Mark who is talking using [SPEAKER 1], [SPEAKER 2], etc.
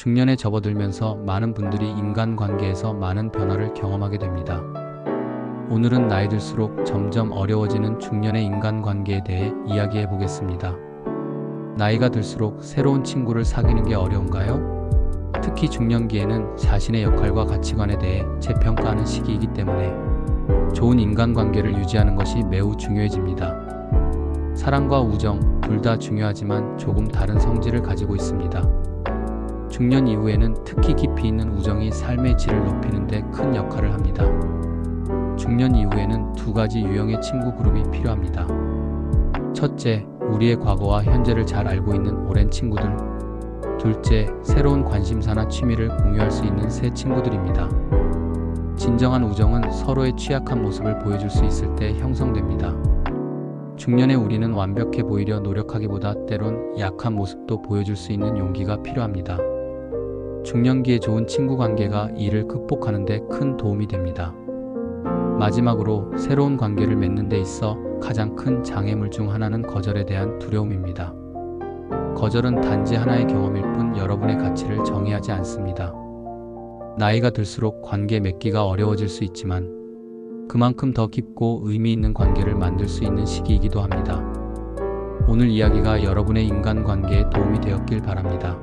[SPEAKER 1] 중년에 접어들면서 많은 분들이 인간관계에서 많은 변화를 경험하게 됩니다. 오늘은 나이 들수록 점점 어려워지는 중년의 인간관계에 대해 이야기해 보겠습니다. 나이가 들수록 새로운 친구를 사귀는 게 어려운가요? 특히 중년기에는 자신의 역할과 가치관에 대해 재평가하는 시기이기 때문에 좋은 인간관계를 유지하는 것이 매우 중요해집니다. 사랑과 우정 둘 다 중요하지만 조금 다른 성질을 가지고 있습니다. 중년 이후에는 특히 깊이 있는 우정이 삶의 질을 높이는 데 큰 역할을 합니다. 중년 이후에는 두 가지 유형의 친구 그룹이 필요합니다. 첫째, 우리의 과거와 현재를 잘 알고 있는 오랜 친구들. 둘째, 새로운 관심사나 취미를 공유할 수 있는 새 친구들입니다. 진정한 우정은 서로의 취약한 모습을 보여줄 수 있을 때 형성됩니다. 중년의 우리는 완벽해 보이려 노력하기보다 때론 약한 모습도 보여줄 수 있는 용기가 필요합니다. 중년기에 좋은 친구 관계가 이를 극복하는 데 큰 도움이 됩니다. 마지막으로 새로운 관계를 맺는 데 있어 가장 큰 장애물 중 하나는 거절에 대한 두려움입니다. 거절은 단지 하나의 경험일 뿐 여러분의 가치를 정의하지 않습니다. 나이가 들수록 관계 맺기가 어려워질 수 있지만 그만큼 더 깊고 의미 있는 관계를 만들 수 있는 시기이기도 합니다. 오늘 이야기가 여러분의 인간관계에 도움이 되었길 바랍니다.